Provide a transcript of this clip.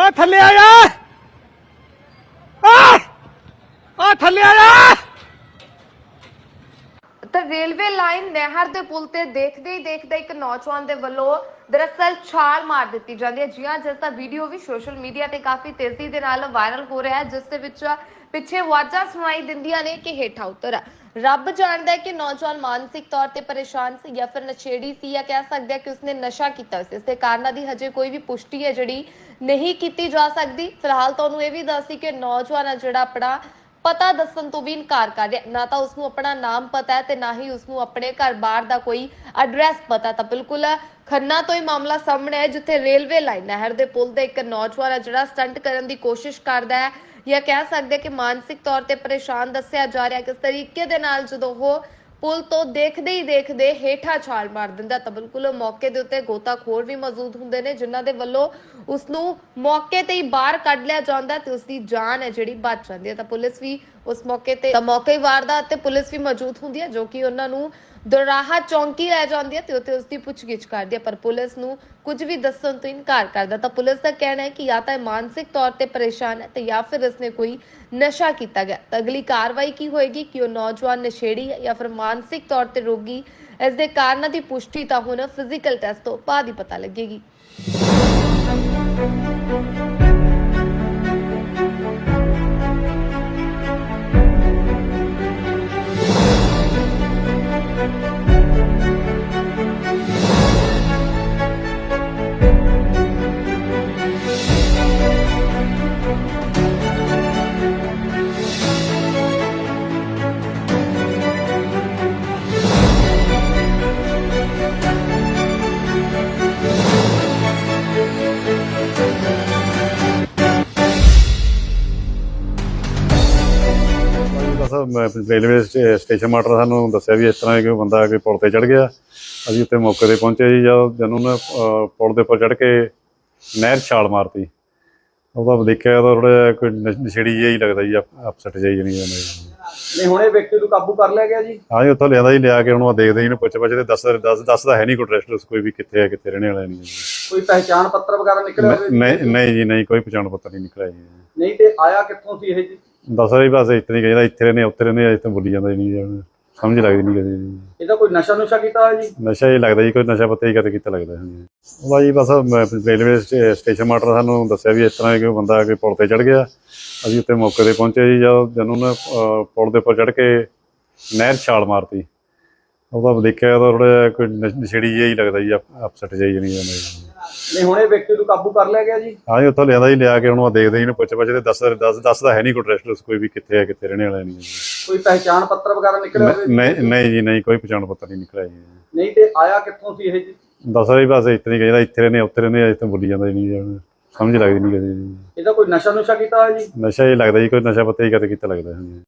ਓਏ ਥੱਲੇ ਆ ਜਾ। ਆ। ਆ ਥੱਲੇ ਆ ਜਾ। ਤਾਂ ਰੇਲਵੇ ਲਾਈਨ ਨਹਿਰ ਦੇ ਪੁਲ ਤੇ ਦੇਖਦੇ ਹੀ ਦੇਖਦੇ ਇੱਕ ਨੌਜਵਾਨ ਦੇ ਵੱਲੋਂ ਦਰਅਸਲ ਛਾਲ ਮਾਰ ਦਿੱਤੀ ਜਾਂਦੀ ਹੈ। ਜੀ ਹਾਂ ਜਿਸ ਦਾ ਵੀਡੀਓ ਵੀ ਸੋਸ਼ਲ ਮੀਡੀਆ ਤੇ ਕਾਫੀ ਤੇਜ਼ੀ ਦੇ ਨਾਲ ਵਾਇਰਲ ਹੋ ਰਿਹਾ ਹੈ, ਜਿਸ ਦੇ ਵਿੱਚ ਪਿੱਛੇ ਆਵਾਜ਼ਾਂ ਸੁਣਾਈ ਦਿੰਦੀਆਂ ਨੇ ਕਿ ਹੇਠਾਂ ਉਤਰ ਰੱਬ ਜਾਣਦਾ ਹੈ ਕਿ ਨੌਜਵਾਨ ਮਾਨਸਿਕ ਤੌਰ ਤੇ ਪਰੇਸ਼ਾਨ ਸੀ ਜਾਂ ਫਿਰ ਨਸ਼ੇੜੀ ਸੀ ਜਾਂ ਕਹਿ ਸਕਦੇ ਆ ਕਿ ਉਸਨੇ ਨਸ਼ਾ ਕੀਤਾ ਸੀ। ਇਸ ਦੇ ਕਾਰਨਾਂ ਦੀ ਹਜੇ ਕੋਈ ਵੀ ਪੁਸ਼ਟੀ ਹੈ ਜਿਹੜੀ ਨਹੀਂ ਕੀਤੀ ਜਾ ਸਕਦੀ। ਫਿਲਹਾਲ ਤੁਹਾਨੂੰ ਇਹ ਵੀ ਦੱਸੀ ਕਿ ਨੌਜਵਾਨ ਆ ਜਿਹੜਾ ਆਪਣਾ ਪਤਾ ਦੱਸਣ ਤੋਂ ਵੀ ਇਨਕਾਰ ਕਰ ਰਿਹਾ। ਨਾ ਤਾਂ ਉਸ ਨੂੰ ਆਪਣਾ ਨਾਮ ਪਤਾ ਹੈ ਤੇ ਨਾ ਹੀ ਉਸ ਨੂੰ ਆਪਣੇ ਘਰ-ਬਾਰ ਦਾ ਕੋਈ ਐਡਰੈਸ ਪਤਾ ਤਾਂ ਬਿਲਕੁਲ ਖੰਨਾ ਤੋਂ ਹੀ ਮਾਮਲਾ ਸਾਹਮਣੇ ਹੈ ਜਿੱਥੇ ਰੇਲਵੇ ਲਾਈਨ ਨਹਿਰ ਦੇ ਪੁਲ ਦੇ ਇੱਕ ਨੌਜਵਾਨ ਹੈ ਜਿਹੜਾ ਸਟੰਟ ਕਰਨ ਦੀ ਕੋਸ਼ਿਸ਼ ਕਰਦਾ ਹੈ। ਜਾਂ ਕਹਿ ਸਕਦੇ ਕਿ ਮਾਨਸਿਕ ਤੌਰ ਤੇ ਪਰੇਸ਼ਾਨ ਦੱਸਿਆ ਜਾ ਰਿਹਾ ਕਿਸ ਤਰੀਕੇ ਦੇ ਨਾਲ ਜਦੋਂ ਉਹ ਪੁਲ ਤੋਂ ਦੇਖਦੇ ਹੀ ਦੇਖਦੇ ਹੇਠਾਂ ਛਾਲ ਮਾਰ ਦਿੰਦਾ ਤਾਂ ਬਿਲਕੁਲ ਮੌਕੇ ਦੇ ਉੱਤੇ ਗੋਤਾਖੋਰ ਵੀ ਮੌਜੂਦ ਹੁੰਦੇ ਨੇ, ਜਿਨ੍ਹਾਂ ਦੇ ਵੱਲੋਂ ਉਸ ਨੂੰ ਮੌਕੇ ਤੇ ਹੀ ਬਾਹਰ ਕੱਢ ਲਿਆ ਜਾਂਦਾ ਤੇ ਉਸ ਦੀ ਜਾਨ ਹੈ ਜਿਹੜੀ ਬਚ ਜਾਂਦੀ ਹੈ। ਤਾਂ ਪੁਲਿਸ ਵੀ ਉਸ ਮੌਕੇ ਤੇ, ਤਾਂ ਮੌਕੇ ਹੀ ਵਾਰਦਾਤ ਤੇ ਪੁਲਿਸ ਵੀ ਮੌਜੂਦ ਹੁੰਦੀ ਹੈ, ਜੋ ਕਿ ਉਹਨਾਂ ਨੂੰ ਦੁਰਾਹਾ ਚੌਂਕੀ ਲੈ ਜਾਂਦੀ ਹੈ ਤੇ ਉੱਥੇ ਉਸ ਦੀ ਪੁੱਛਗਿੱਛ ਕਰਦੀ ਹੈ। ਪਰ ਪੁਲਿਸ ਨੂੰ ਕੁਝ ਵੀ ਦੱਸਣ ਤੋਂ ਇਨਕਾਰ ਕਰਦਾ ਤਾਂ ਪੁਲਿਸ ਦਾ ਕਹਿਣਾ ਹੈ ਕਿ ਜਾਂ ਤਾਂ ਇਹ ਮਾਨਸਿਕ ਤੌਰ ਤੇ ਪਰੇਸ਼ਾਨ ਹੈ ਤੇ ਜਾਂ ਫਿਰ ਇਸਨੇ ਕੋਈ ਨਸ਼ਾ ਕੀਤਾ ਗਿਆ। ਤਾਂ ਅਗਲੀ ਕਾਰਵਾਈ ਕੀ ਹੋਏਗੀ? ਕਿ ਉਹ ਨੌਜਵਾਨ ਨਸ਼ੇੜੀ ਹੈ ਜਾਂ ਫਿਰ ਮਾਨਸਿਕ ਤੌਰ ਤੇ ਰੋਗੀ? ਇਸ ਦੇ ਕਾਰਨਾਂ ਦੀ ਪੁਸ਼ਟੀ ਤਾਂ ਹੁਣ ਫਿਜ਼ੀਕਲ ਟੈਸਟ ਤੋਂ ਬਾਅਦ ਹੀ ਪਤਾ ਲੱਗੇਗੀ। ਮੈਂ ਰੇਲਵੇ ਸਟੇ- ਸਟੇਸ਼ਨ ਮਾਸਟਰ ਸਾਨੂੰ ਦੱਸਿਆ ਵੀ ਇਸ ਤਰ੍ਹਾਂ ਕਿ ਬੰਦਾ ਕੋਈ ਪੁਲ ਤੇ ਚੜ ਗਿਆ। ਅਸੀਂ ਉੱਥੇ ਮੌਕੇ ਤੇ ਪਹੁੰਚੇ ਜੀ ਜਦ ਉਹਨੇ ਅਹ, ਪੁਲ ਦੇ ਉੱਪਰ ਚੜ ਕੇ ਨਹਿਰ ਛਾਲ ਮਾਰਤੀ। ਉਹਦਾ ਦੇਖਿਆ ਤਾਂ ਥੋੜਾ ਕੋਈ ਨਸ਼- ਨਸ਼ੇੜੀ ਜਿਹਾ ਹੀ ਲੱਗਦਾ ਜੀ ਅਪਸੈਟ ਜਿਹਾ ਹੀ ਜਾਂਦਾ ਜੀ ਨਹੀਂ ਹੁਣ ਇਹ ਵਿਅਕਤੀ ਨੂੰ ਕਾਬੂ ਕਰ ਲਿਆ ਗਿਆ ਜੀ? ਹਾਂ ਜੀ ਉੱਥੋਂ ਲਿਆਂਦਾ ਜੀ ਲਿਆ ਕੇ ਉਹਨੂੰ ਆਹ ਦੇਖਦੇ ਜੀ ਇਹਨੂੰ ਪੁੱਛ ਪੁੱਛ ਤੇ ਦੱਸ ਦੱਸ ਦੱਸਦਾ ਹੈ ਨਹੀਂ ਕੋਈ ਐਡਰੈਸ ਕੋਈ ਵੀ ਕਿੱਥੇ ਹੈ ਕਿੱਥੇ ਰਹਿਣੇ ਵਾਲਾ ਨਹੀਂ ਕੋਈ ਪਹਿਚਾਣ ਪੱਤਰ ਵਗੈਰਾ ਨਿਕਲਿਆ ਹੋਵੇ ਨਹੀਂ ਨਹੀਂ ਜੀ ਨਹੀਂ ਕੋਈ ਪਛਾਣ ਪੱਤਰ ਨਹੀਂ ਨਿਕਲਿਆ ਜੀ। ਨਹੀਂ ਤੇ ਆਇਆ ਕਿੱਥੋਂ ਸੀ ਇਹ ਜੀ? ਦੱਸ ਰਹੀ ਬਸ ਇਤਨੀ ਕਹਿੰਦਾ ਇੱਥੇ ਰਹਿੰਦੇ ਉੱਥੇ ਰਹਿੰਦੇ ਅਜੇ ਤਾਂ ਬੋਲੀ ਜਾਂਦਾ ਨਹੀਂ। ਸਮਝ ਲੱਗਦੀ ਨਹੀਂ ਕਦੇ ਇਹਦਾ ਕੋਈ ਨਸ਼ਾ ਨੁਸ਼ਾ ਕੀਤਾ ਹੋਇਆ ਜੀ? ਨਸ਼ਾ ਹੀ ਲੱਗਦਾ ਜੀ ਕੋਈ ਨਸ਼ਾ ਪੱਤੇ ਹੀ ਕਦੇ ਕੀਤਾ ਲੱਗਦਾ ਹਾਂਜੀ। ਉਹਦਾ ਜੀ ਬਸ ਰੇਲਵੇ ਸਟੇ- ਸਟੇਸ਼ਨ ਮਾਸਟਰ ਸਾਨੂੰ ਦੱਸਿਆ ਵੀ ਇਸ ਤਰ੍ਹਾਂ ਕਿ ਬੰਦਾ ਕੋਈ ਪੁਲ ਤੇ ਚੜ ਗਿਆ। ਅਸੀਂ ਉੱਥੇ ਮੌਕੇ ਤੇ ਪਹੁੰਚੇ ਜੀ ਜਦ ਉਹਨੇ ਅਹ, ਪੁਲ ਦੇ ਉੱਪਰ ਚੜ ਕੇ ਨਹਿਰ ਛਾਲ ਮਾਰਤੀ। ਉਹਦਾ ਦੇਖਿਆ ਤਾਂ ਥੋੜਾ ਕੋਈ ਨਸ਼- ਨਸ਼ੇੜੀ ਜਿਹਾ ਹੀ ਲੱਗਦਾ ਜੀ ਅਪਸੈਟ ਜਿਹਾ ਹੀ ਜਣੀ ਜਾਂਦਾ ਨਹੀਂ ਹੁਣ ਇਹ ਵਿਅਕਤੀ ਨੂੰ ਕਾਬੂ ਕਰ ਲਿਆ ਗਿਆ ਜੀ? ਹਾਂ ਜੀ ਉੱਥੋਂ ਲਿਆਂਦਾ ਜੀ ਲਿਆ ਕੇ ਉਹਨੂੰ ਆਹ ਦੇਖਦੇ ਜੀ ਇਹਨੂੰ ਪੁੱਛ ਪੁੱਛ ਤੇ ਦੱਸ ਦੱਸ ਦੱਸਦਾ ਹੈ ਨਹੀਂ ਕੋਈ ਐਡਰੈਸ ਕੋਈ ਵੀ ਕਿੱਥੇ ਹੈ ਕਿੱਥੇ ਰਹਿਣੇ ਵਾਲਾ ਨਹੀਂ ਜੀ। ਕੋਈ ਪਹਿਚਾਣ ਪੱਤਰ ਵਗੈਰਾ ਨਿਕਲਿਆ ਹੋਵੇ? ਨਹੀਂ ਨਹੀਂ ਜੀ ਨਹੀਂ ਕੋਈ ਪਛਾਣ ਪੱਤਰ ਨਹੀਂ ਨਿਕਲਿਆ ਜੀ। ਨਹੀਂ ਤੇ ਆਇਆ ਕਿੱਥੋਂ ਸੀ ਇਹ ਜੀ? ਦੱਸ ਰਹੀ ਬਸ ਇਤਨੀ ਕਹਿੰਦਾ ਇੱਥੇ ਰਹਿੰਦੇ ਉੱਥੇ ਰਹਿੰਦੇ ਅਜੇ ਤਾਂ ਬੋਲੀ ਜਾਂਦਾ ਹੀ ਨਹੀਂ ਜੀ। ਸਮਝ ਲੱਗਦੀ ਨਹੀਂ ਕਦੇ ਜੀ। ਇਹਦਾ ਕੋਈ ਨਸ਼ਾ ਨੁਸ਼ਾ ਕੀਤਾ ਹੋਇਆ ਜੀ? ਨਸ਼ਾ ਹੀ ਲੱਗਦਾ ਜੀ ਕੋਈ ਨਸ਼ਾ ਪੱਤੇ ਹੀ ਕਦੇ ਕੀਤਾ ਲੱਗਦਾ ਹਾਂਜੀ